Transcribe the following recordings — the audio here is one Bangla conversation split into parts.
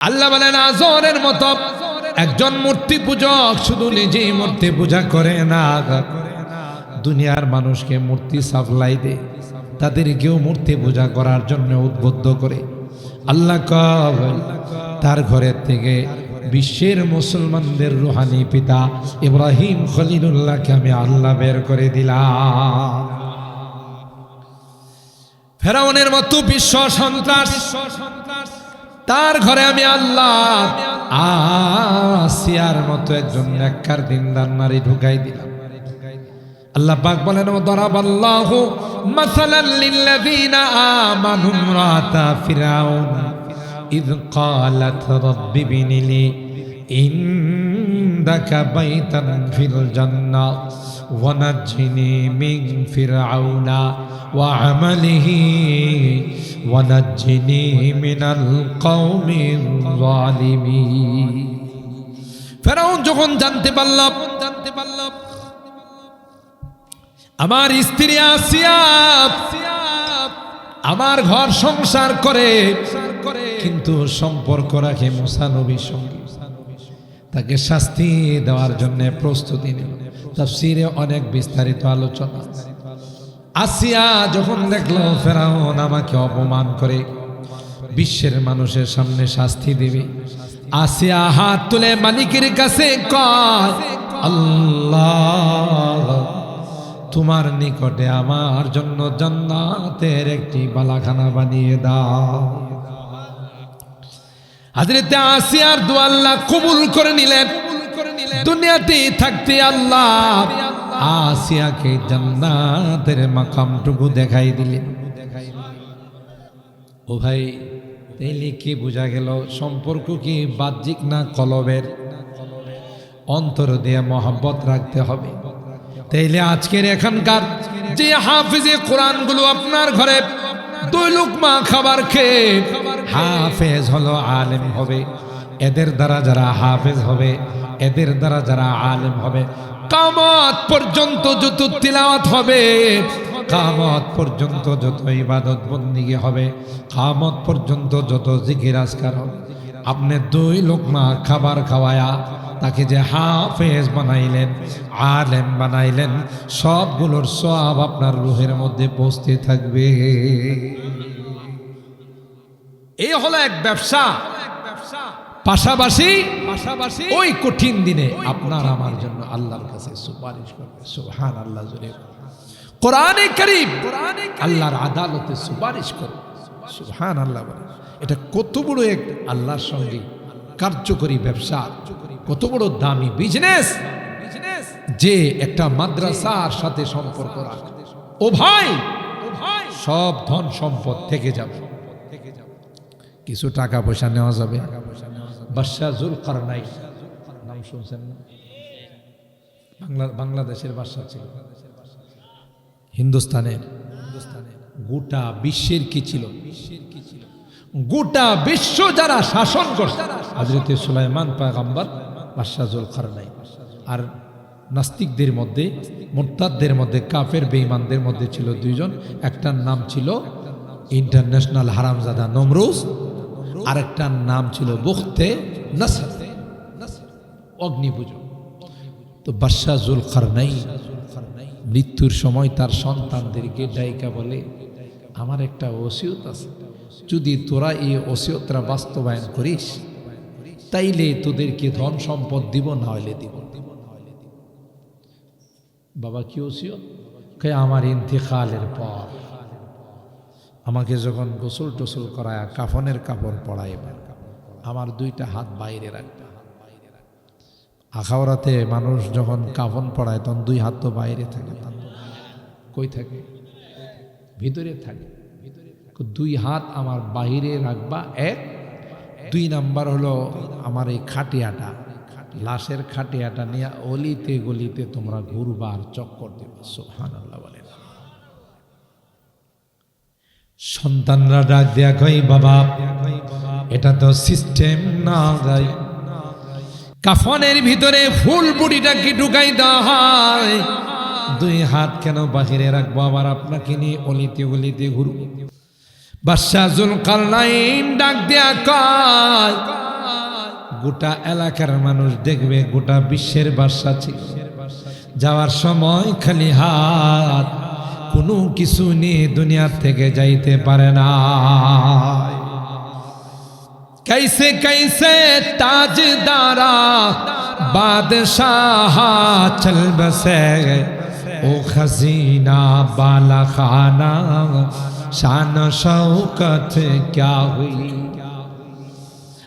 আল্লাহ বলেন আজরের মতো একজন মূর্তি পূজক শুধু নিজেই মূর্তি পূজা করে না। দুনিয়ার মানুষকে মূর্তি সাপ্লাই দেয় তাদেরকেও মূর্তি পূজা করার জন্য উদ্বুদ্ধ করে। আল্লাহ তার ঘরের থেকে বিশ্বের মুসলমানদের রুহানি পিতা ইব্রাহিম খলিলুল্লাহকে আমি আল্লাহ বের করে দিলাম। ফেরাউনের মতো বিশ্ব সন্ত্রাস তার ঘরে আমি আল্লাহ। আসিয়ার মতো একজন নেককার দিনদার নারী ঢুকাই দিলাম। আল্লাহ পাক বলেন দরাবাল্লাহু মাসালান লিল্লাযীনা আমানু ইমরাতা ফিরাউন ইয ক্বালাত রাব্বি বিনিলি, ইনদাকা বাইতান ফিল জান্নাহ ونجني من فرعون وعمله ونجني من القوم الظالمين ফেরাউন যখন জানতে পারলাম জানতে পারলাম আমার স্ত্রী আসিয়া আমার ঘর সংসার করে কিন্তু সম্পর্ক রাখে মুসা নবীর সঙ্গে তাকে শাস্তি দেওয়ার জন্য প্রস্তুতি নিল। তাফসিরে অনেক বিস্তারিত আলোচনা আসিয়া যখন দেখল, ফেরাউন আমাকে অপমান করে বিশ্বের মানুষের সামনে শাস্তি দেবে। আসিয়া হাত তুলে মালিকের কাছে আল্লাহ, তোমার নিকটে আমার জন্য জান্নাতের একটি বালাখানা বানিয়ে দাও। হাজরেতে আসিয়ার দু আল্লাহ কবুল করে নিলেন। দুনিয়াতে থাকতে আল্লাহ আসিয়াকে জান্নাতের মাকামটুকু দেখাই দিলেন। ও ভাই, তাইলে কি বোঝা গেল সম্পর্ক কি বাহ্যিক না কলবের? অন্তর দিয়ে মহাব্বত রাখতে হবে। তাইলে আজকের এখানকার যে হাফিজে কোরআনগুলো আপনার ঘরে দুই লুকমা খাবার খেয়ে হাফেজ হলো আলেম হবে। এদের দ্বারা যারা হাফেজ হবে, এদের দ্বারা যারা আলেম হবে। কামত পর্যন্ত যত তিলাওয়াত হবে, কামত পর্যন্ত যত ইবাদত বন্দিগি হবে, কামত পর্যন্ত যত জিকির আজকার হবে। আপনি দুই লোকমা খাবার খাওয়ায়া তাকে যে হাফেজ বানাইলেন, আলেম বানাইলেন, সবগুলোর সব আপনার রুহের মধ্যে পৌঁছতে থাকবে। এই হলো এক ব্যবসা। পাশাপাশি পাশাপাশি ওই কঠিন দিনে আপনার আমার জন্য আল্লাহর কাছে সুপারিশ করবে। সুহান আল্লাহ জুড়ে কোরআনে করিম আল্লাহর আদালতে সুপারিশ করবে। সুহান আল্লাহ বলে এটা কত বড় এক আল্লাহর সঙ্গে কার্যকরী ব্যবসা কত বড় দামি বিজনেস যে একটা মাদ্রাসার সাথে সম্পর্ক রাখে। ও ভাই। সব ধন সম্পদ থেকে যাবে। কিছু টাকা পয়সা নেওয়া যাবে। বাদশাহ জুল কারনাই নাম শুনছেন না? বাংলা বাংলাদেশের বাদশাহ ছিল। হিন্দুস্তানের। গোটা বিশ্বের কি ছিল? বিশ্বের কী ছিল গোটা বিশ্ব যারা শাসন করছে। হজরতে সুলাইমান পাগাম্বার বাদশাহুল খারনাই আর নাস্তিকদের মধ্যে মোরতাদদের মধ্যে কাফের বেঈমানদের মধ্যে ছিল দুইজন। একটার নাম ছিল ইন্টারন্যাশনাল হারামজাদা নমরুজ আরেকটার নাম ছিল বখতে অগ্নিপুজো। তো বাদশাহ জুল খারনাই মৃত্যুর সময় তার সন্তানদেরকে ডাইকা বলে, আমার একটা ওসিয়ত আছে, যদি তোরা এই ওসিয়তরা বাস্তবায়ন করিস, তাইলে তোদেরকে ধন সম্পদ দিব না হলে দিব বাবা, কি ওসিয়ত? কে আমার ইন্তেকালের পর। আমাকে যখন গোসল টোসল করায় কাফনের কাপড় পড়াইবে আমার দুইটা হাত বাইরে রাখবে আখাওড়াতে মানুষ যখন কাফন পড়ায় তখন দুই হাত তো বাইরে থাকে। কই থাকে? ভিতরে থাকে। দুই হাত আমার বাহিরে রাখবা, এক। দুই নাম্বার হলো আমার এই খাটিয়াটা। লাশের খাটিয়াটা নিয়ে অলিতে গলিতে তোমরা ঘুরবার চক্কর দেবে সোহান আল্লাহ সন্তানরা ডাক দেয়া কই বাবা। এটা তো সিস্টেম না যাই কাফনের ভিতরে ফুল বুড়িটা কি ঢুকাই দেওয়া হয়? দুই হাত কেন বাহিরে রাখব আবার আপনাকে নিয়ে অলিতে গলিতে ঘুরবো? বাদশাহ জুল কারনাইন ডাক দেয়া কয়, গোটা এলাকার মানুষ দেখবে গোটা বিশ্বের বাসা ছিল। যাওয়ার সময় খালি হাত কোনো কিছু নিয়ে দুনিয়ার থেকে যাইতে পারে না। کیسے کیسے تاج دارا بادشاہ چل بسے او خزینہ بالا خانہ شان شوکت کیا ہوئی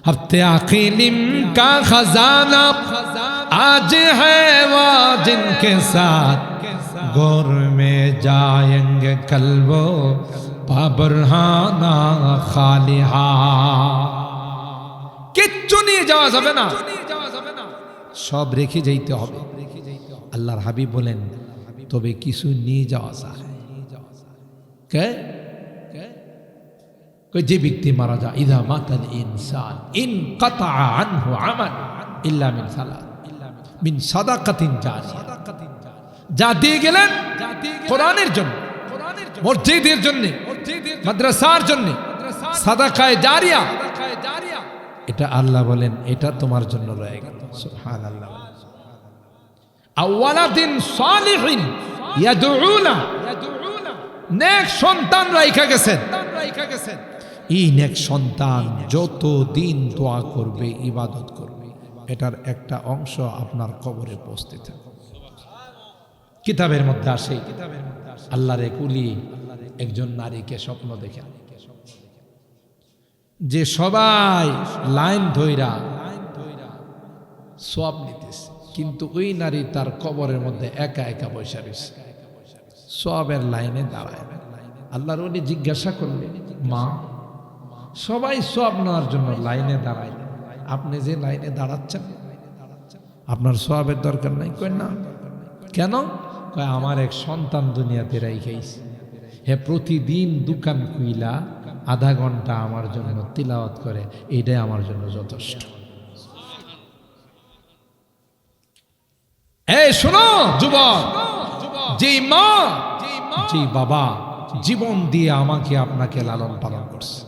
ہفتے عقیلم کا خزانہ آج ہے وہ جن کے ساتھ گور میں جائیں گے کلبو পাবরহানা খালিহা কিচ্ছু নিয়ে যাওয়া যাবে না। সব রেখে যাইতে হবে। আল্লাহর হাবিব বলেন তবে কিছু নিয়ে যাওয়া যায়। কে? যে ব্যক্তি মারা যায় ইদা মাতাল ইনসান ইন কাতা আনহু আমাল ইল্লা মিন সালাত মিন সাদাকাতিন জারিয়া যা দিয়ে গেলেন কোরআনের জন্য, মসজিদের জন্য, মাদ্রাসার জন্য, সাদাকায়ে জারিয়া। এটা আল্লাহ বলেন, এটা তোমার জন্য রয়ে গেল। সুবহানাল্লাহ। আওয়ালাদিন সালিহিন ইয়াদউনা। নেক সন্তান রাইখা গেছেন। এই নেক সন্তান যত দিন দোয়া করবে, ইবাদত করবে, এটার একটা অংশ আপনার কবরে পৌঁছতে থাকবে। কিতাবের মধ্যে আসে। আল্লাহর এক উলি একজন নারীকে স্বপ্ন দেখেন যে সবাই লাইন ধইরা সব নিতেছে, কিন্তু ওই নারী তার কবরের মধ্যে একা একা বসে রয়েছে। সবের লাইনে দাঁড়ায়। আল্লাহর উনি জিজ্ঞাসা করলেন মা, সবাই সব নেওয়ার জন্য লাইনে দাঁড়ায়। আপনি যে লাইনে দাঁড়াচ্ছেন, আপনার সবের দরকার নাই? কেন? কয়, আমার এক সন্তান দুনিয়াতে রাই রাইখাইছে হে প্রতিদিন দোকান কুইলা আধা ঘণ্টা আমার জন্য তিলাওয়াত করে, এটাই আমার জন্য যথেষ্ট। এই শোনো, যুবক, যে মা, যে বাবা জীবন দিয়ে আমাকে আপনাকে লালন পালন করছে।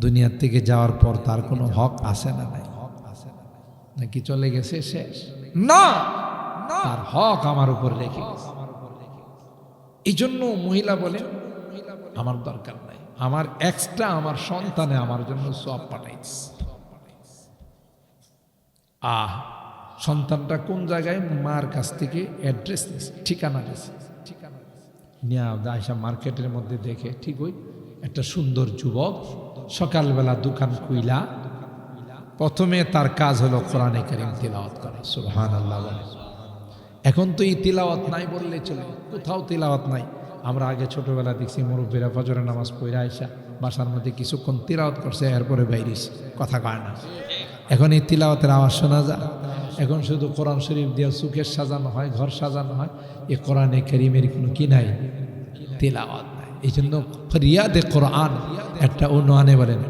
দুনিয়ার থেকে যাওয়ার পর তার কোনো হক আছে না নাই? হক আছে না নাকি চলে গেছে শেষ না। তার হক আমার উপর রেখে গেছে। এই জন্য মহিলা বলে আমার দরকার নাই। আমার এক্সট্রা আমার সন্তানে আমার জন্য সব পাঠাইছে। আহ, সন্তানটা কোন জায়গায়? মার কাছ থেকে অ্যাড্রেস নিছে, ঠিকানা দিছে ঠিকানা নিয়ে মার্কেটের মধ্যে দেখে ঠিক ওই একটা সুন্দর যুবক, সকালবেলা দোকান খুইলা। প্রথমে তার কাজ হলো কোরআনে করিম তিলাওয়াত করা সুবহান আল্লাহ এখন তো এই তিলাওয়াত নাই বললে চলে, কোথাও তিলাওয়াত নাই। আমরা আগে ছোটোবেলা দেখছি মুরব্বীরা ফজরের নামাজ পড়ে আইসা, বাসার মধ্যে কিছুক্ষণ তিলাওয়াত করছে, এরপরে বাইরিস, কথা কয় না। এখন এই তিলাওয়াতের আওয়াজ শোনা যায়। এখন শুধু কোরআন শরীফ দিয়ে সুখের সাজানো হয়, ঘর সাজানো হয়, এ কোরআনে কেরিমের কোনো কি নাই? তিলাওয়াত নাই। এই জন্য ফরিয়াদে কোরআন একটা অন্য আনে বলেন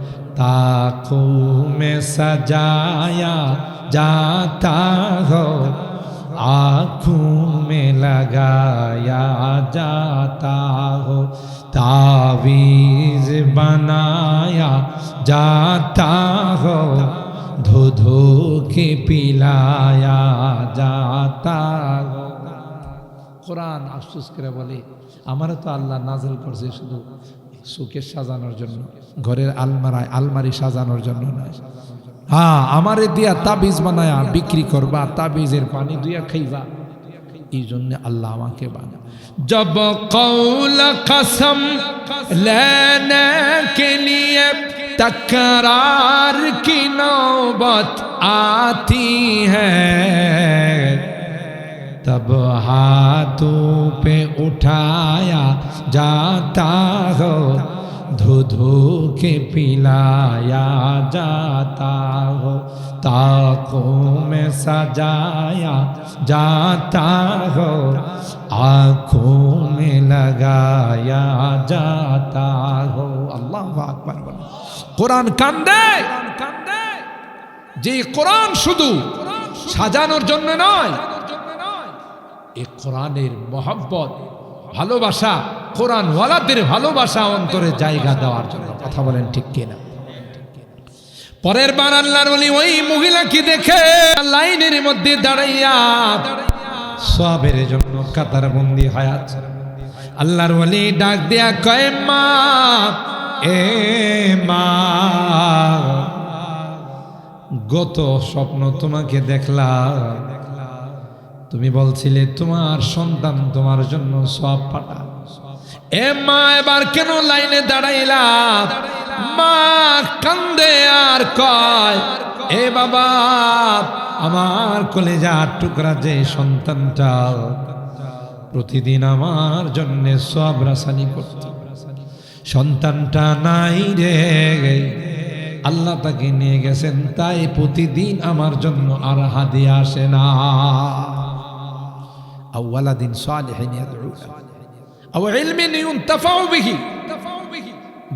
তাকু মে সাজায়া যা তা आँखों में लगाया जाता हो तावीज बनाया जाता हो धो धो के पिलाया जाता हो কোরআন আফসোস করে বলে আমারও তো আল্লাহ নাজল করছে শুধু সুখের সাজানোর জন্য ঘরের আলমারায় আলমারি সাজানোর জন্য নয় হ্যাঁ আমারে দিয়া তাবিজ বানায়া বিক্রি করবা তাবিজের পানি দুইয়া খাইবা এই জন্য আল্লাহ আমাকে বানা জব কৌল কসম লেনে কে লিয়ে তকরার কি নৌবত আতি হ্যাঁ तब हाथों पे उठाया जाता हो धो धो के पिलाया जाता हो ताकों में सजाया जाता हो आँखों में लगाया जाता हो अल्लाह আকবার বলে কোরআন কান্দে কান্দে যে কোরআন শুধু সাজানোর জন্য নয় এ কোরআনের মহাব্বত ভালোবাসা কোরআন ওয়ালাদের ভালোবাসা অন্তরে জায়গা দেওয়ার জন্য। কথা বলেন ঠিক কিনা? পরের বার আল্লাহর বলি, ওই মহিলাকে দেখে লাইনের মধ্যে দাঁড়াইয়া সবের জন্য কাতার বন্দি হয় আছে আল্লাহর বলি, ডাক দেয়া কয়, মা, এ মা, গত স্বপ্ন তোমাকে দেখলাম। তুমি বলছিলে, তোমার সন্তান তোমার জন্য সব পাঠা এ মা, এবার কেন লাইনে দাঁড়াইলা? মা কান্দে আর কয়, এ বাবা, আমার কলেজা টুকরা যে সন্তানটা প্রতিদিন আমার জন্য সব রাসানি করত। সন্তানটা নাই রে। আল্লাহ তাকে নিয়ে গেছেন, তাই প্রতিদিন আমার জন্য আর হাদিয়ে আসে না। আউ্লাদিন সালেহিন আও ইলমিন ইউনতাফাউ বিহি।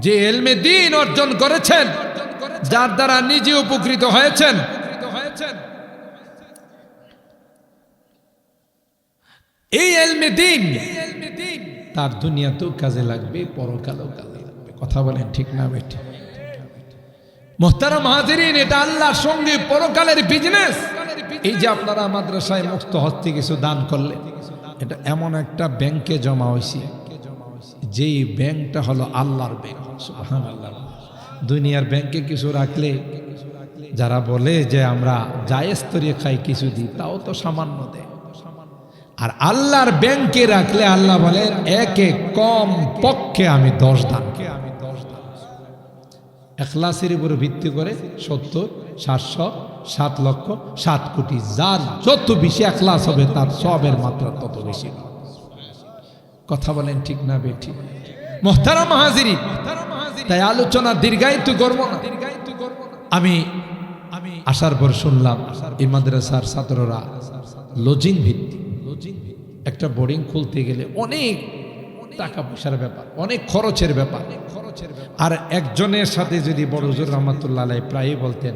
যে এলমে দিন অর্জন করেছেন, যার দ্বারা নিজে উপকৃত হয়েছেন। এই এলমে দিন তার দুনিয়াতেও কাজে লাগবে, পরকালেও কাজে লাগবে। কথা বলেন ঠিক না বেঠিক মোহতারা মাহাজিরিন এটা আল্লাহর সঙ্গে পরকালের বিজনেস এই যে আপনারা মাদ্রাসায় মুক্ত হস্তে কিছু দান করলেন এটা এমন একটা ব্যাংকে জমা হয়েছে যেই ব্যাংকটা হলো আল্লাহর ব্যাংক। দুনিয়ার ব্যাংকে কিছু রাখলে, যারা বলে যে আমরা জায়েজ খাই, কিছু দিই, তাও তো সামান্য দেয়। আর আল্লাহর ব্যাংকে রাখলে আল্লাহ বলেন, একে কম পক্ষে আমি দশ দান আমি দশ দান ভিত্তি করে সত্তর, সাতশো সাত লক্ষ, সাত কোটি যার যত বেশি এখলাস হবে, তার সবের মাত্রা তত বেশি। কথা বলেন ঠিক না বে ঠিক মোহতারা মাহাজিরি তাই আলোচনা দীর্ঘায়িত করব না। আমি আমি আসার পর শুনলাম, এই মাদ্রাসার ছাত্ররা লজিং ভিত্তিক। ভিত্তি একটা বোর্ডিং খুলতে গেলে অনেক টাকা পয়সার ব্যাপার, অনেক খরচের ব্যাপার। খরচের আর একজনের সাথে যদি বড় হুজুর রহমতুল্লাহ প্রায়ই বলতেন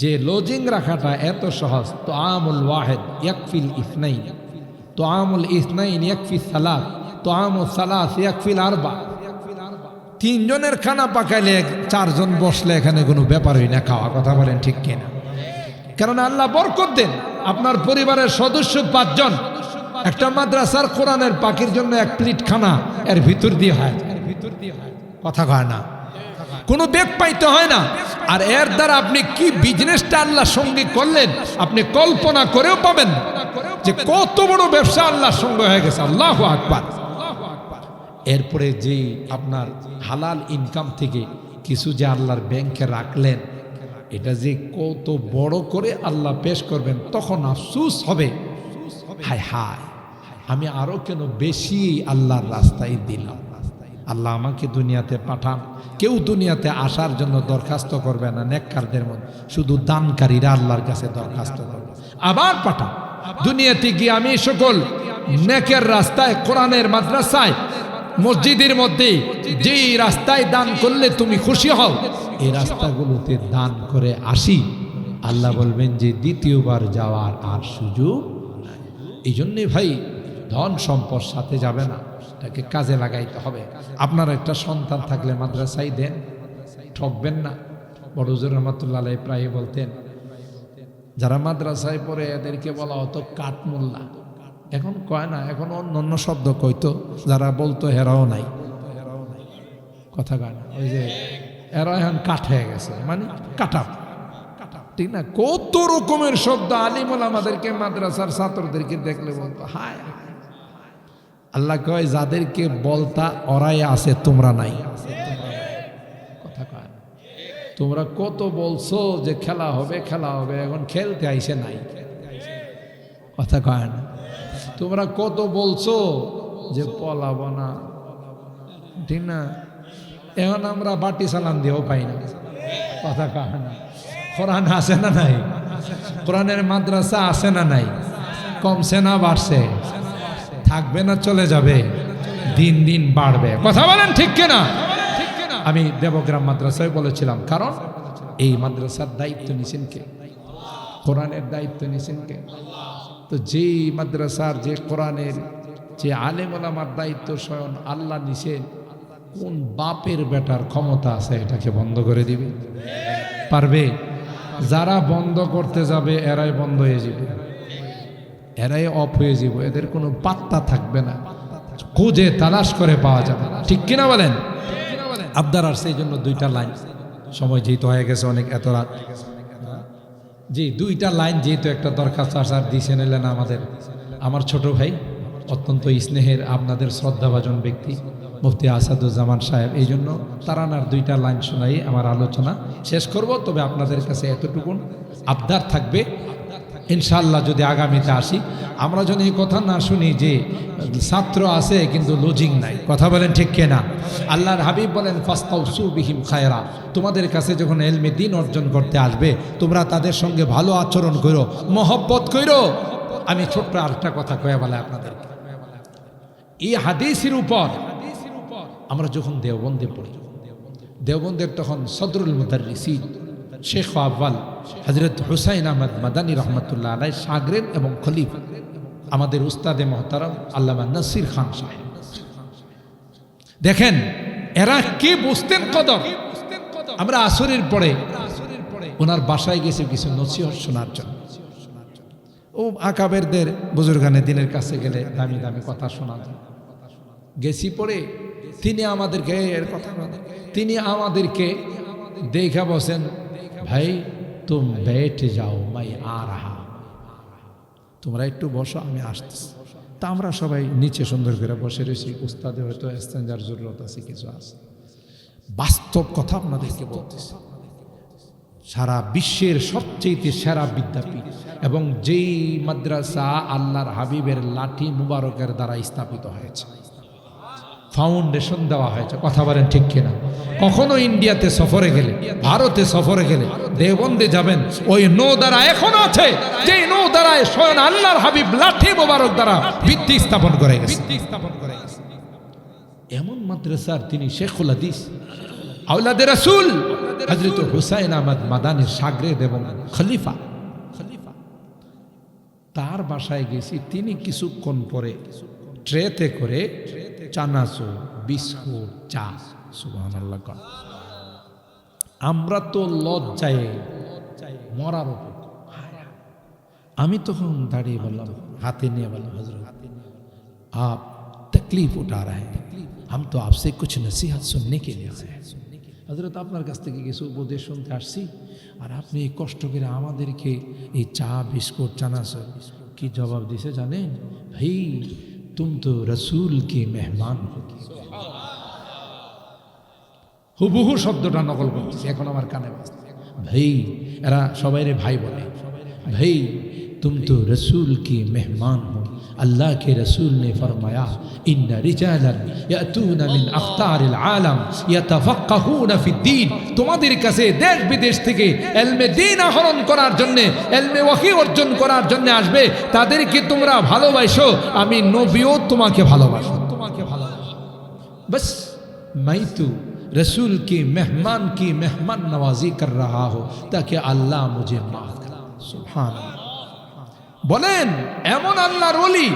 যে লজিং রাখাটা এত সহজ তো আমুল ওয়াহেদ ইয়াকফিল ইসনাইন তো আমুল ইসনাইন ইয়াকফি সালাদ তো আমুল সালাস ইয়াকফিল আরবা। তিনজনের খানা পাকাইলে চারজন বসলে এখানে কোনো ব্যাপারই না, খাওয়া কথা বলেন ঠিক কিনা? কারণ আল্লাহ বরকত দেন, আপনার পরিবারের সদস্য পাঁচজন, একটা মাদ্রাসার কোরআনের পাখির জন্য এক প্লেট খানা এর ভিতর দিয়ে হয়। কথা কয় না? কোনো বেগ পাইতে হয় না। আর এর দ্বারা আপনি কি বিজনেসটা আল্লাহর সঙ্গে করলেন, আপনি কল্পনা করেও পাবেন যে কত বড় ব্যবসা আল্লাহর সঙ্গে হয়ে গেছে। আল্লাহ আকবার। এরপরে যে আপনার হালাল ইনকাম থেকে কিছু যে আল্লাহর ব্যাংকে রাখলেন, এটা যে কত বড় করে আল্লাহ পেশ করবেন, তখন আফসুস হবে। হায় হায়, আমি আরও কেন বেশি আল্লাহর রাস্তায় দিলাম? আল্লাহ আমাকে দুনিয়াতে পাঠান। কেউ দুনিয়াতে আসার জন্য দরখাস্ত করবে না, নেককারদের মধ্যে। শুধু দানকারীরা আল্লাহর কাছে দরখাস্ত করবে। আবার পাঠান দুনিয়াতে গিয়ে আমি সকল নেকের রাস্তায়, কোরআনের মাদ্রাসায়, মসজিদের মধ্যে যেই রাস্তায় দান করলে তুমি খুশি হও, এই রাস্তাগুলোতে দান করে আসি। আল্লাহ বলবেন যে দ্বিতীয়বার যাওয়ার আর সুযোগ এই জন্যে ভাই ধন সম্পদ সাথে যাবে না। তাকে কাজে লাগাইতে হবে। আপনার একটা সন্তান থাকলে মাদ্রাসায় দেন। ঠকবেন না। বড়জুর রহমতুল্লাহ প্রায় বলতেন, যারা মাদ্রাসায় পড়ে এদেরকে বলা হতো কাঠমোল্লা। এখন কয় না, এখন অন্য অন্য শব্দ কইতো যারা বলতো হেরাও নাই। কথা কয় না, ওই যে এরা এখন কাঠ হয়ে গেছে মানে কাটা। ঠিক না? কত রকমের শব্দ আলিমুল আমাদেরকে মাদ্রাসার ছাত্রদেরকে দেখলে বলতো, হায় হায়। আল্লাহ কয় যাদেরকে বলতা ওরাই আছে তোমরা নাই। কথা কয়। তোমরা কত বলছো যে খেলা হবে খেলা হবে এখন খেলতে আইসে নাই। কথা কয় না। তোমরা কত বলছো যে পলাবো না ঠিক না? এখন আমরা বাটি সালাম দিয়েও পাই না। কথা কয় না। কোরআন আসে না নাই? কোরআনের মাদ্রাসা আসে না নাই? কমছে না বাড়ছে? থাকবে না, চলে যাবে। দিন দিন বাড়বে। কথা বলেন ঠিক কিনা? আমি দেবগ্রাম মাদ্রাসায় বলেছিলাম, কারণ এই মাদ্রাসার দায়িত্ব নিছেন কে? কোরআনের দায়িত্ব নিছেন কে? তো যেই মাদ্রাসার, যে কোরআনের, যে আলেম ওলামার দায়িত্ব স্বয়ং আল্লাহ নিছেন, কোন বাপের বেটার ক্ষমতা আছে এটাকে বন্ধ করে দিবে? পারবে? যারা বন্ধ করতে যাবে, এরাই বন্ধ হয়ে যাবে। এরাই অফ হয়ে যাব এদের কোনো পাত্তা থাকবে না। খুঁজে তালাশ করে পাওয়া যাবে। ঠিক কিনা বলেন? আবদার আর সেই জন্য দুইটা লাইন। সময় যেহেতু হয়ে গেছে অনেক, এত রাত। জি, দুইটা লাইন যেহেতু একটা দরখাস্ত আসার দিছে নিলেন আমাদের। আমার ছোট ভাই অত্যন্ত স্নেহের, আপনাদের শ্রদ্ধাভাজন ব্যক্তি, মুফতি আসাদুজ্জামান সাহেব। এই জন্য তারানার দুইটা লাইন শোনাই আমার আলোচনা। শেষ করব, তবে আপনাদের কাছে এতটুকুন। আবদার থাকবে। ইনশাল্লাহ যদি আগামীতে আসি, আমরা যেন এই কথা না শুনি যে ছাত্র আছে কিন্তু লজিং নাই, কথা বলেন ঠিক কেনা? আল্লাহর হাবিব বলেন ফাস্তাউ সুবিহিম খায়রা তোমাদের কাছে যখন এলমে দিন অর্জন করতে আসবে, তোমরা তাদের সঙ্গে ভালো আচরণ করো, মহব্বত করো। আমি ছোট্ট আরেকটা কথা কয়ে বলে আপনাদেরকে। এই হাদিসের উপর আমরা যখন দেওবন্দে পড়ি, দেওবন্দের তখন সদরুল মুদারিসি শেখ আব্বাল হজরত হুসাইন আহমদ মাদানী রহমতুল্লাহ আলাই সাগরেন এবং খলিফ, আমাদের উস্তাদে মহতারাম আল্লামা নসির খান সাহেব। দেখেন, এরা কে বুঝতেন কদর? আমরা আসরের পরে ওনার বাসায় গেছে কিছু নসিহত শোনার জন্য। ও আকাবেরদের বুজুর্গানে দিনের কাছে গেলে দামি দামি কথা শোনা যায় গেছি পরে তিনি আমাদেরকে এর কথা। তিনি আমাদেরকে দেখা বসেন ভাই, তুম বেঠ যাও, মাই আ রাহা। তোমরা একটু বসো, আমি আসতেছি। তা আমরা সবাই নিচে সুন্দর করে বসে রয়েছি। উস্তাদে হয়তো এস্তেঞ্জার জরুরত আছে, কিছু আছে। বাস্তব কথা আপনাদেরকে বলতেছি। সারা বিশ্বের সবচেয়ে সেরা বিদ্যাপীঠ এবং যেই মাদ্রাসা আল্লাহর হাবিবের লাঠি মুবারকের দ্বারা স্থাপিত হয়েছে। ফাউন্ডেশন দেওয়া হয়েছে। কথা বলেন ঠিক কিনা? কখনো ইন্ডিয়াতে সফরে গেলে ভারতে সফরে গেলে দেবন্দে যাবেন ওই নৌ দ্বারা এখন আছে। যে নৌ দ্বারায় স্বয়ং আল্লাহর হাবিব লাঠি মুবারক দ্বারা ভিত্তি স্থাপন করে গেছে। স্থাপন করে গেছে। এমন মাদ্রাসার তিনি শেখুল হাদিস আউলাদে রাসূল হযরত হুসাইন আহমদ মাদানির সাগরেদ এবং খলিফা খলিফা। তার বাসায় গেছি তিনি কিছুক্ষণ পরে ট্রেতে করে চানাচুর বিস্কুট চা সুবহানাল্লাহ কন। আমরা তো লজ্জায় মরার উপর আমি তখন দাঁড়িয়ে বললাম হাতে নিয়ে বললাম হজরত आप तकलीफ उठा रहे हैं हम तो आपसे कुछ नसीहत सुनने के लिए आए हैं হজরত আপনার কাছ থেকে কিছু উপদেশ শুনতে আসছি আর আপনি এই কষ্ট করে আমাদেরকে এই চা বিস্কুট চানাচুর কি জবাব দিছে জানেন ভাই তুম তো রসুল কি মেহমান হো হুবহু শব্দটা নকল করতেছি এখন আমার কানে বাজছে ভাই এরা সবাই ভাই বলে ভাই तुम तो रसूल की मेहमान हो अल्लाह के रसूल ने फरमाया इन रिजालन यातून मिन अख्तारिल आलम यातफक्काहुन ফিদ্দিন তোমাদের কাছে দেশ বিদেশ থেকে এলমে দিন আহরণ করার জন্য এলমে ওয়াহি অর্জন করার জন্য আসবে তাদেরকে তোমরা ভালোবাসো আমি নবীও তোমাকে ভালোবাসো তোমাকে ভালোবাসো बस मैं तो रसूल की मेहमान की मेहमान नवाजी कर रहा हो ताकि अल्लाह मुझे माफ करे सुभान अल्लाह। বলেন, এমন আল্লাহর ওলি।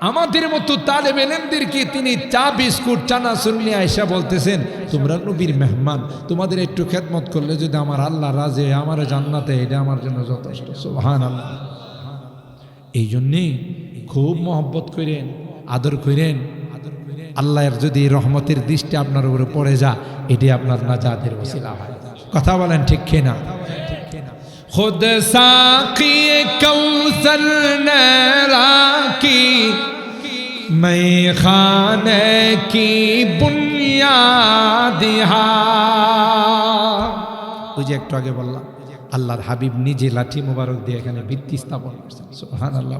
আমাদের মতো তালেব এলেমদেরকে তিনি চা, বিস্কুট চানা শুনলে আয়সা বলতেছেন, তোমরা নবীর মেহমান, তোমাদের একটু খেদমত করলে যদি আমার আল্লাহ রাজে আমার জান্নাতে, এটা আমার জন্য যথেষ্ট। সোহান আল্লাহ এই জন্যেই খুব মহব্বত করেন, আদর করেন। আল্লাহর যদি রহমতের দৃষ্টি আপনার উপরে পড়ে যা এটি আপনার নাজাতের ওসিলা হয়। কথা বলেন ঠিক কিনা? خود ساقی کوثر نراکی میں خانے کی বুনিয়াদ ওই যে একটু আগে বললাম আল্লাহর হাবিব নিজে লাঠি মোবারক দিয়ে এখানে ভিত্তি স্থাপন করছেন। সোহান আল্লাহ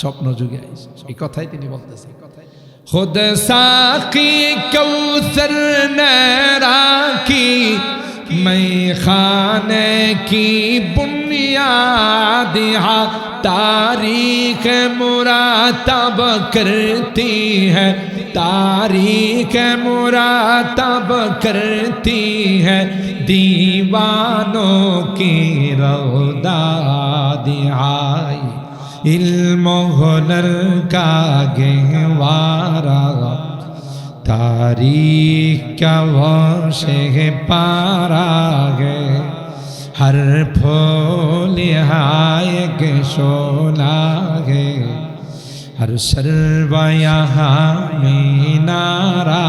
স্বপ্ন যুগে এই কথাই তিনি বলতেছে বলতেছেন। خود ساقی کوثر কি میں خانے کی بنیاد یہاں تاریخ مراتب کرتی ہے، تاریخ مراتب کرتی ہے۔ دیوانوں کی روداد آئی علم و ہنر کا گہوارہ۔ تاریخ کیا وہ سے پارا گے ہر پھول ایک شولا گے ہر سرو یہاں مینارا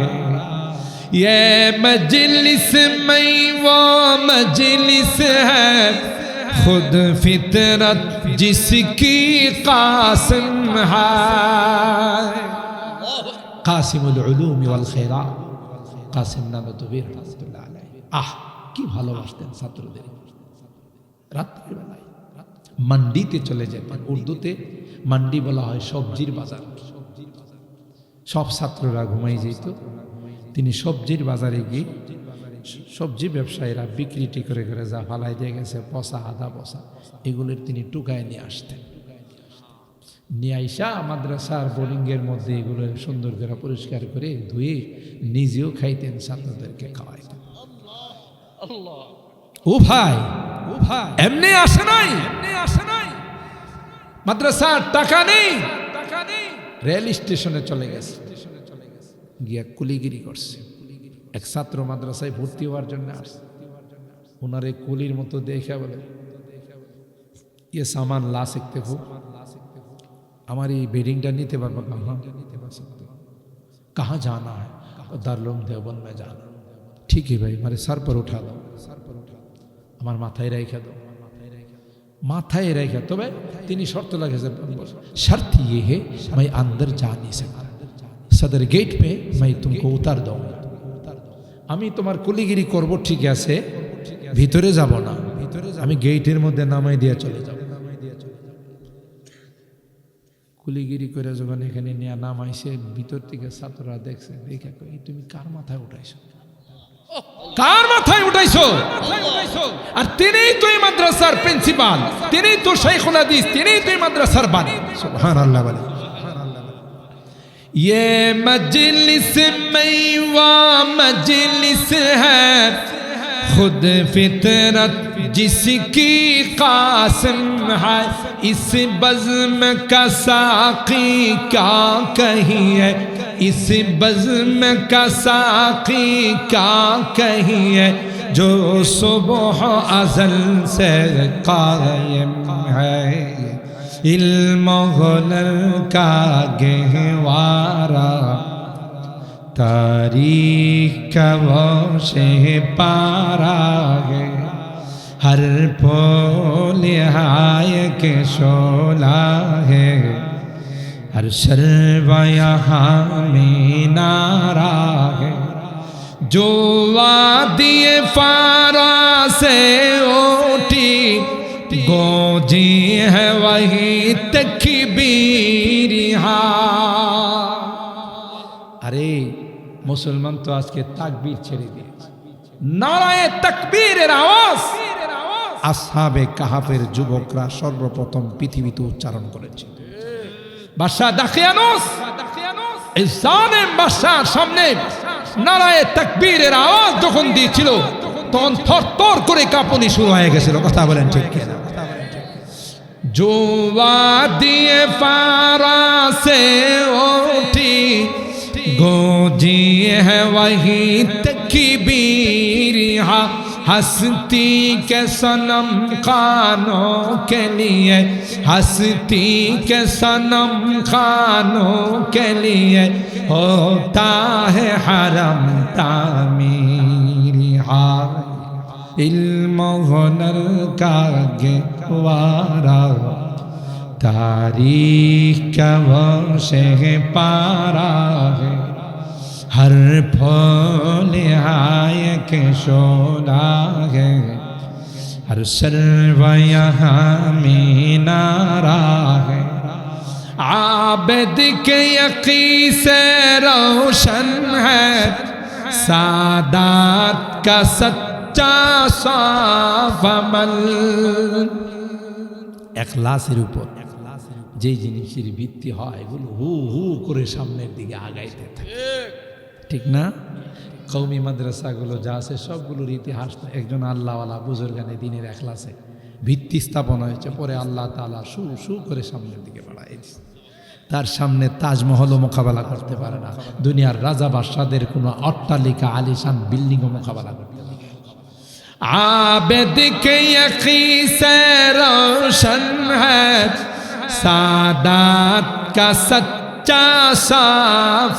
گے یہ مجلس میں وہ مجلس ہے خود فطرت جس کی قاسم ہے কাসিমুল উলুম ওয়াল খেরা। কাসিম নামে তবির রহমতুল্লাহ আলাইহি আহ, কি ভালোবাসতেন ছাত্রদের। রাত্রিবেলায় মান্ডিতে চলে যেতেন উর্দুতে। মান্ডি বলা হয় সবজির বাজার। সব ছাত্ররা ঘুমাই যেত। তিনি সবজির বাজারে গিয়ে সবজি ব্যবসায়ীরা বিক্রিটি করে করে যা ফালাই দিয়ে গেছে, পচা, আদা, পচা, এগুলোর তিনি টুকায় নিয়ে আসতেন। নিয়ে আইসা মাদ্রাসার বোর্ডিংয়ের মধ্যে এগুলো সুন্দর করে পরিষ্কার করে ধুয়ে নিজেও খাইতেন ছাত্রদেরকে খাওয়াইতেন। ও ভাই ও ভাই। এমনি আসে নাই এমনি আসে নাই। মাদ্রাসার টাকা নেই। টাকা নেই রেল স্টেশনে চলে গেছে। গিয়া কুলিগিরি করছে। এক ছাত্র মাদ্রাসায় ভর্তি হওয়ার জন্য আসছে। ওনারে কুলির মতো দেখে বলে ইয়ে সামান লা শিখতে খুব আমার এই বেডিংটা নিতে পারবো কাহা कहाँ जाना है दारुल देवबंद में जाना ठीक है भाई हमारे सर पर उठा दो सर पर उठा আমার মাথায় রেখে দাও মাথায় রেখে তবে তিনি শর্ত লাগেছে शर्त ये है मैं अंदर जा नहीं सकता सदर गेट पे मैं तुमको उतार दूंगा আমি তোমার কুলিগিরি করব ঠিক আছে ভিতরে যাব না ভিতরে আমি গেটের মধ্যে নামাই দিয়ে চলে যাব কুলিগিরি করে যখন এখানে নিয়ে নামাইছে ভিতর থেকে ছাত্ররা দেখছে দেখে কই, এই তুমি কার মাথায় উঠাইছো কার মাথায় উঠাইছো আর তিনিই তো এই মাদ্রাসার প্রিন্সিপাল তিনিই তো শেখুল হাদিস তিনিই তো এই মাদ্রাসার বাণী সুবহানাল্লাহ বলে ये मजलिस मैवा मजलिस है خود فطرت جس کی قاسم ہے اس بزم کا ساقی کیا کہیں ہے اس بزم کا ساقی کیا کہیں ہے جو صبح ازل سے قائم ہے علم غلل کا گہوارہ تاریخ کا وہ سے پارا ہے ہر پول ہائے کے شولا ہے۔ ہر شرب یہاں میں نارا ہے۔ جو وادی فارا سے اوٹی گوجی ہے وہی تکبیر ہاں মুসলমান তো আজকে তাকবীর ছেড়ে দিয়েছে। নারায় তাকবীরের আওয়াজ। আসহাবে কাহাফের যুবকরা সর্বপ্রথম পৃথিবীতে উচ্চারণ করেছে। বাদশাহ দাখিয়ানোস ইসলামের জানেম সামনে নারায় তাকবীরের আওয়াজ যখন দিয়েছিল, তখন থরথর করে কাঁপুনি শুরু হয়ে গেছিল। কথা বলেন ঠিক কিনা? জোয়া দিয়ে পারা সে ওঠি, গো गोजी है वही तकबीर हा हस्ती के सनम खानों के लिए हस्ती के सनम खानों के लिए होता है हरम तामीर हाय इल्म हुनर का गवारा तारीख का वशे पारा है हर फूल हाय के शोला है हर सर्व यहाँ में नारा है आबद के यकी से रोशन है सादात का सच्चा साफ अमल একলাসের উপর যে জিনিসের ভিত্তি হয় এগুলো হু হু করে সামনের দিকে আগাইতে থাকে ঠিক না কৌমি মাদ্রাসাগুলো যা আছে সবগুলোর ইতিহাস তো একজন আল্লাহওয়ালা বুজুর্গানে দিনের একলাসে ভিত্তি স্থাপন হয়েছে পরে আল্লাহ তালা সু সু করে সামনের দিকে বাড়াই দিচ্ছে তার সামনে তাজমহলও মোকাবেলা করতে পারে না দুনিয়ার রাজা বাদশাদের কোনো অট্টালিকা আলিশান বিল্ডিংও মোকাবেলা করতে পারে না। आबद के यकी से रोशन है सादात का جیسا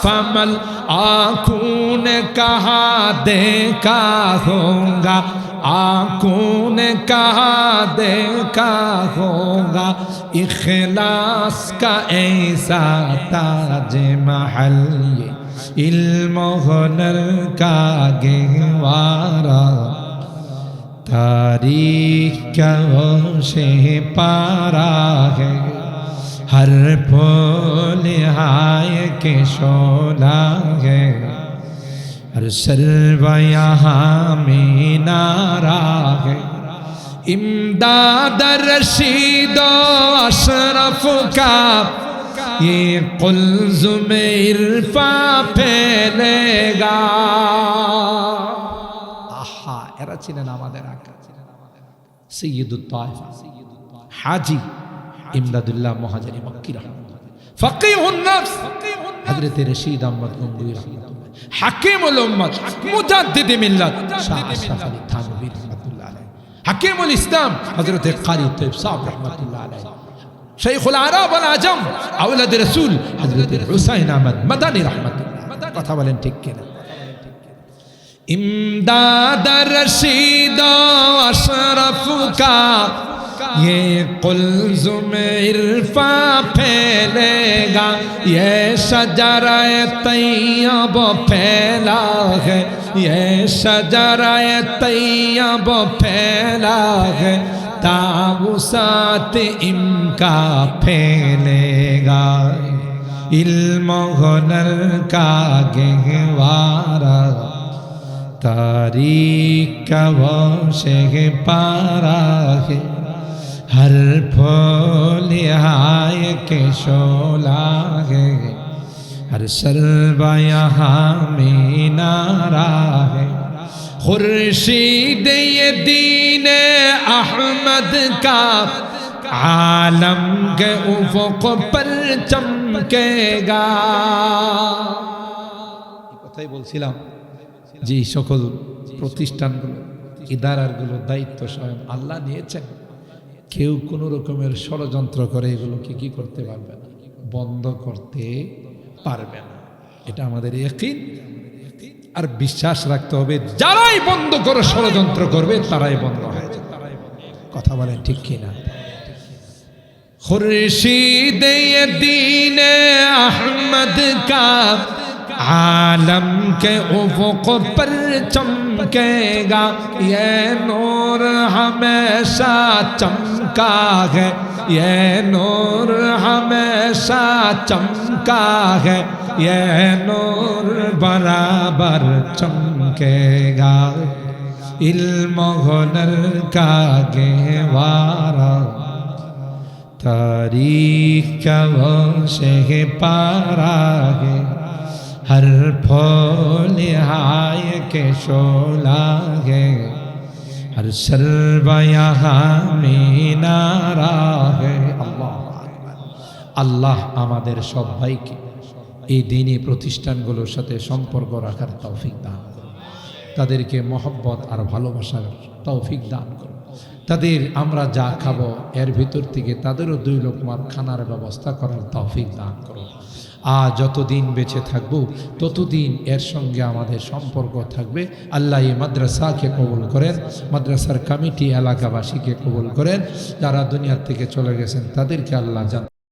فمل آنکھوں نے کہا دیکھا ہوگا آنکھوں نے کہا دیکھا ہوگا اخلاص کا ایسا تاج محل علم و ہنر کا گہوارہ تاریخ کا وہ سے پارا ہے हर फूल हाय के शोला है हर सर्व यहाँ में नारा है इमदाद रशीदो अशरफ का ये कुल्ज में इरफा फैलेगा আহা এরা ছিলেন আমাদের আকা সৈয়দুল তাইফা হাজি ইমদাদুল্লাহ মহাজারি মক্কি ফকিহুন নাফস। হযরত রশিদ আহমদ গঙ্গুই রাহমাতুল্লাহ। হাকিমুল উম্মত। মুজাদ্দিদ মিল্লাত। শাহ আশরাফ আলী থানভী রাহমাতুল্লাহ আলাইহ। হাকিমুল ইসলাম হযরত কারি তৈয়ব সাহেব রাহমাতুল্লাহ আলাইহ। শাইখুল আরব ওয়াল আজম। আওলাদ রাসূল হযরত হুসাইন আহমদ মাদানী রাহমাতুল্লাহ কথা বলেন ঠিক কিনা? ইমদাদ রশিদ আশরাফ কা یہ قلزم عرفا پھیلے گا یہ شجرہ طیب پھیلا ہے یہ شجرہ طیب پھیلا ہے تابوسات ان کا پھیلے گا علم ہنر کا گہوارہ تاریخ کا وہ شہ پارا ہے हर फूल हाय के शोला है हर शर्बा यहाँ में नारा है खुर्शीद ये दीन अहमद का आलम के उफक पर चमकेगा কথাই বলছিলাম যে এই সকল প্রতিষ্ঠানগুলো ইদারারগুলো দায়িত্ব স্বয়ং আল্লাহ নিয়েছেন কেউ কোনো রকমের ষড়যন্ত্র করে, এগুলোকে কি করতে পারবে না? বন্ধ করতে পারবে না। এটা আমাদের একদিন আর বিশ্বাস রাখতে হবে, যারাই বন্ধ করে ষড়যন্ত্র করবে, তারাই বন্ধ হয়ে যাবে। কথা বলেন ঠিক কিনা? খুরশিদ দিন আহমদ কা عالم کے افق پر چمکے گا۔ یہ نور ہمیشہ چمکا ہے۔ یہ نور ہمیشہ چمکا ہے۔ یہ نور برابر چمکے گا۔ علم و غنر کا گہوارا تاریخ کا وہ شہ پارا ہے۔ हर फूल हाय के शोला है हर सर्व यहाँ में नारा है আল্লাহ আল্লাহ আমাদের সবাইকে এই দিনই প্রতিষ্ঠানগুলোর সাথে সম্পর্ক রাখার তৌফিক দান করুন তাদেরকে মহব্বত আর ভালোবাসার তৌফিক দান করুন তাদের আমরা যা খাবো এর ভিতর থেকে তাদেরও দুই লোকমার খানার ব্যবস্থা করার তৌফিক দান করুন আর যতদিন বেঁচে থাকব, ততদিন এর সঙ্গে আমাদের সম্পর্ক থাকবে। আল্লাহ এই মাদ্রাসাকে কবল করেন, মাদ্রাসার কমিটি এলাকাবাসীকে কবল করেন। যারা দুনিয়ার থেকে চলে গেছেন, তাদেরকে আল্লাহ জান